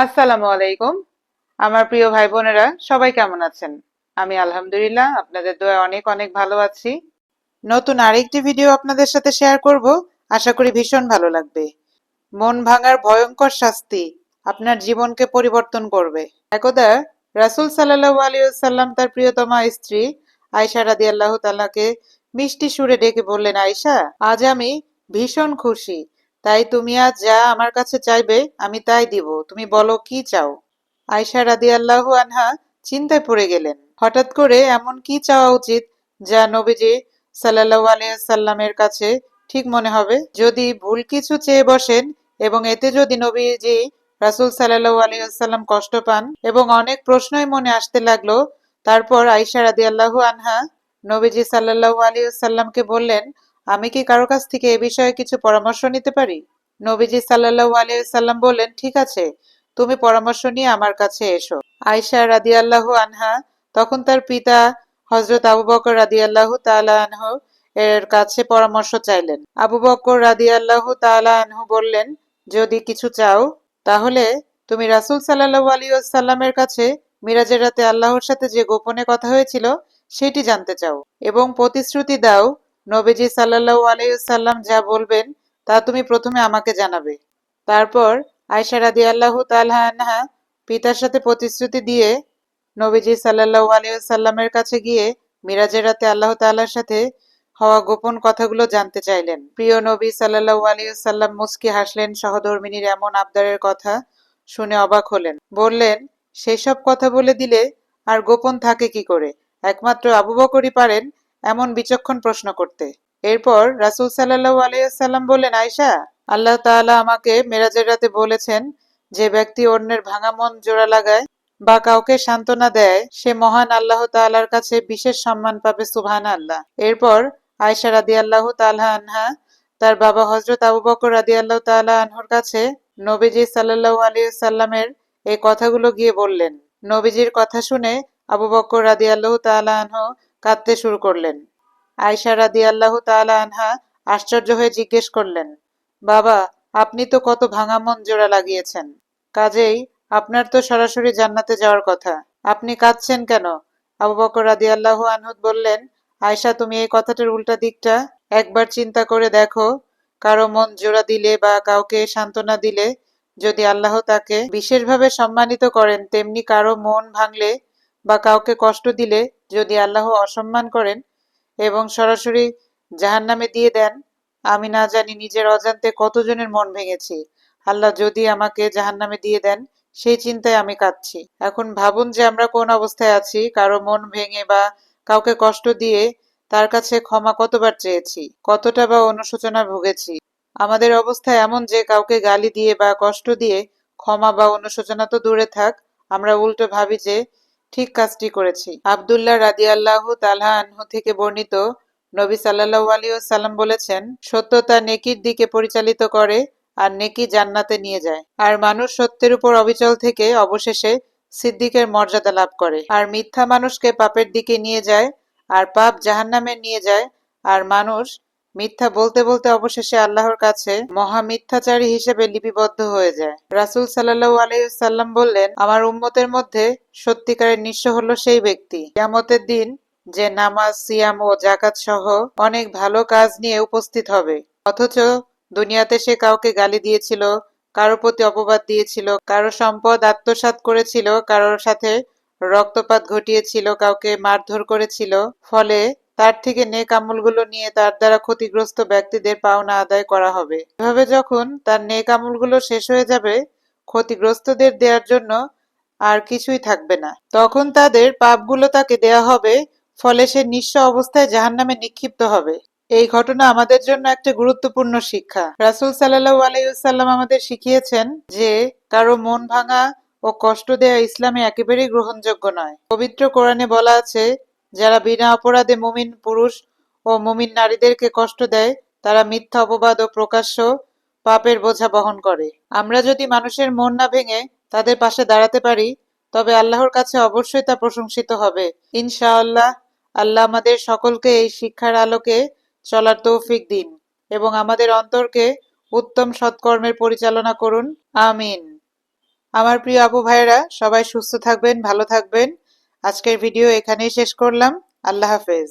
আসসালামু আলাইকুম। আমার প্রিয় ভাই বোনেরা সবাই কেমন আছেন? আমি আলহামদুলিল্লাহ আপনাদের দোয়া অনেক অনেক ভালো আছি। নতুন আরেকটি ভিডিও আপনাদের সাথে শেয়ার করব। আশা করি ভীষণ ভালো লাগবে। মন ভাঙার ভয়ঙ্কর শাস্তি আপনার জীবনকে পরিবর্তন করবে। একদা রাসূল সাল্লাল্লাহু আলাইহি সাল্লাম তার প্রিয়তমা স্ত্রী আয়েশা আল্লাহ তাআলাকে মিষ্টি সুরে ডেকে বললেন, আয়েশা, আজ আমি ভীষণ খুশি। তাই তুমি আজ যা আমার কাছে চাইবে, আমি তাই দিব। তুমি বলো, কি চাও? আয়সা রাদিয়াল্লাহু আনহা চিন্তায় পড়ে গেলেন। হঠাৎ করে এমন কি চাওয়া উচিত যা নবীজি সাল্লাল্লাহু আলাইহি সাল্লামের কাছে ঠিক মনে হবে? যদি ভুল কিছু চেয়ে বসেন এবং এতে যদি নবীজি রাসূল সাল্লাল্লাহু আলাইহি সাল্লাম কষ্ট পান এবং অনেক প্রশ্নই মনে আসতে লাগল, তারপর আয়সা রাদিয়াল্লাহু আনহা নবীজি সাল্লাল্লাহু আলাইহি সাল্লামকে বললেন আমি কি কারও কাছ থেকে এ বিষয়ে কিছু পরামর্শ নিতে পারি? নবীজি সাল্লাল্লাহু আলাইহি সাল্লাম বললেন, ঠিক আছে, তুমি পরামর্শ নিয়ে আমার কাছে এসো। আয়েশা রাদিয়াল্লাহু আনহা তখন তার পিতা হজরত আবু বকর রাদিয়াল্লাহু তাআলা আনহু এর কাছে পরামর্শ চাইলেন। আবু বকর রাদিয়াল্লাহু তাআলা আনহু বললেন, যদি কিছু চাও, তাহলে তুমি রাসূল সাল্লাল্লাহু আলাইহি ওয়াসাল্লামের কাছে মিরাজের রাতে আল্লাহর সাথে যে গোপনে কথা হয়েছিল, সেটি জানতে চাও এবং প্রতিশ্রুতি দাও নবীজি সাল্লাল্লাহু আলাইহি সাল্লাম যা বলবেন, তা তুমি প্রথমে আমাকে জানাবে। তারপর আয়সা রাদিয়াল্লাহু তাআলা আনহা পিতার সাথে প্রতিশ্রুতি দিয়ে নবীজি সাল্লাল্লাহু আলাইহি সাল্লামের কাছে গিয়ে মিরাজের রাতে আল্লাহ তাআলার সাথে হওয়া গোপন কথাগুলো জানতে চাইলেন। প্রিয় নবী সাল্লাল্লাহু আলাইহি সাল্লাম মুস্কি হাসলেন, সহধর্মিনীর এমন আবদারের কথা শুনে অবাক হলেন। বললেন, সেসব কথা বলে দিলে আর গোপন থাকে কি করে? একমাত্র আবু বকরই পারেন এমন বিচক্ষণ প্রশ্ন করতে। এরপর রাসূল সাল্লাল্লাহু আলাইহি সাল্লাম বললেন, আয়েশা, আল্লাহ তাআলা আমাকে মেরাজের রাতে বলেছেন, যে ব্যক্তি অন্যের ভাঙা মন জোড়া লাগায় বা কাউকে সান্ত্বনা দেয়, সে মহান আল্লাহ তাআলার কাছে বিশেষ সম্মান পাবে সুবহান আল্লাহ এরপর আয়েশা রাদিয়াল্লাহু তাআলা আনহা তার বাবা হযরত আবু বকর রাদিয়াল্লাহু তাআলা আনহুর কাছে নবীজি সাল্লাল্লাহু আলাইহি সাল্লামের এই কথাগুলো গিয়ে বললেন। নবীজির কথা শুনে আবু বকর রাদিয়াল্লাহু তাআলা আনহু কাঁদতে শুরু করলেন। আয়সা রাদিয়াল্লাহু তাআলা আনহা আশ্চর্য হয়ে জিজ্ঞেস করলেন, বাবা, আপনি তো কত ভাঙা মন জোড়া লাগিয়েছেন। কাজেই আপনার তো সরাসরি জান্নাতে যাওয়ার কথা। আপনি কাঁদছেন কেন? আবু বকর রাদিয়াল্লাহু আনহু বললেন আয়সা তুমি এই কথাটার উল্টা দিকটা একবার চিন্তা করে দেখো। কারও মন জোড়া দিলে বা কাউকে সান্ত্বনা দিলে যদি আল্লাহ তাকে বিশেষভাবে সম্মানিত করেন, তেমনি কারও মন ভাঙলে বা কাউকে কষ্ট দিলে যদি আল্লাহ অসম্মান করেন এবং সরাসরি জাহান্নামে দিয়ে দেন, আমি না জানি নিজের অজান্তে কতজনের মন ভেঙেছি। আল্লাহ যদি আমাকে জাহান্নামে দিয়ে দেন, সেই চিন্তায় আমি কাঁদছি। এখন ভাবুন যে আমরা কোন অবস্থায় আছি, কারও মন ভেঙে বা কাউকে কষ্ট দিয়ে তার কাছে ক্ষমা কতবার চেয়েছি, কতটা বা অনুশোচনা ভুগেছি। আমাদের অবস্থা এমন যে কাউকে গালি দিয়ে বা কষ্ট দিয়ে ক্ষমা বা অনুশোচনা তো দূরে থাক, আমরা উল্টো ভাবি যে ঠিক কাজটি করেছি। আবদুল্লাহ রাদিয়াল্লাহু তাআলা আনহু থেকে বর্ণিত নবী সাল্লাল্লাহু আলাইহি সাল্লাম বলেছেন, সত্যতা নেকির দিকে পরিচালিত করে আর নেকি জান্নাতে নিয়ে যায়। আর মানুষ সত্যের উপর অবিচল থেকে অবশেষে সিদ্দিকের মর্যাদা লাভ করে। আর মিথ্যা মানুষকে পাপের দিকে নিয়ে যায় আর পাপ জাহান্নামে নিয়ে যায়। আর মানুষ মিথ্যা বলতে বলতে অবশেষে আল্লাহর কাছে মহা মিথ্যাচারী হিসেবে লিপিবদ্ধ হয়ে যায়। রাসূল সাল্লাল্লাহু আলাইহি সাল্লাম বললেন, আমার উম্মতের মধ্যে সত্যিকারের নিঃস্ব হলো সেই ব্যক্তি। কিয়ামতের দিন যে নামাজ, সিয়াম ও জাকাত সহ অনেক ভালো কাজ নিয়ে উপস্থিত হবে। অথচ দুনিয়াতে সে কাউকে গালি দিয়েছিল, কারও প্রতি অপবাদ দিয়েছিল, কারও সম্পদ আত্মসাৎ করেছিল, কারোর সাথে রক্তপাত ঘটিয়েছিল, কাউকে মারধর করেছিল। ফলে তার থেকে নেক আমলগুলো নিয়ে তার দ্বারা ক্ষতিগ্রস্ত ব্যক্তিদের পাওনা আদায় করা হবে। এভাবে যখন তার নেক আমলগুলো শেষ হয়ে যাবে, ক্ষতিগ্রস্তদের দেওয়ার জন্য আর কিছুই থাকবে না। তখন তাদের পাপগুলো তাকে দেয়া হবে, ফলে সে নিঃস্ব অবস্থায় জাহান্নামে নিক্ষিপ্ত হবে। এই ঘটনা আমাদের জন্য একটা গুরুত্বপূর্ণ শিক্ষা। রাসূল সাল্লাল্লাহু আলাইহি ওয়াসাল্লাম আমাদের শিখিয়েছেন যে, কারও মন ভাঙা ও কষ্ট দেয়া ইসলামে একেবারেই গ্রহণযোগ্য নয়। পবিত্র কোরআনে বলা আছে যারা বিনা অপরাধে মুমিন পুরুষ ও মুমিন নারীদেরকে কষ্ট দেয়, তারা মিথ্যা অপবাদ ও প্রকাশ্য পাপের বোঝা বহন করে। আমরা যদি মানুষের মন না ভেঙে তাদের পাশে দাঁড়াতে পারি, তবে আল্লাহর কাছে অবশ্যই তা প্রশংসিত হবে। ইনশাআল্লাহ, আল্লাহ আমাদের সকলকে এই শিক্ষার আলোকে চলার তৌফিক দিন এবং আমাদের অন্তরকে উত্তম সৎকর্মের পরিচালনা করুন। আমিন। আমার প্রিয় আপু ভাইয়েরা, সবাই সুস্থ থাকবেন, ভালো থাকবেন। আজকের ভিডিও এখানেই শেষ করলাম। আল্লাহ হাফেজ।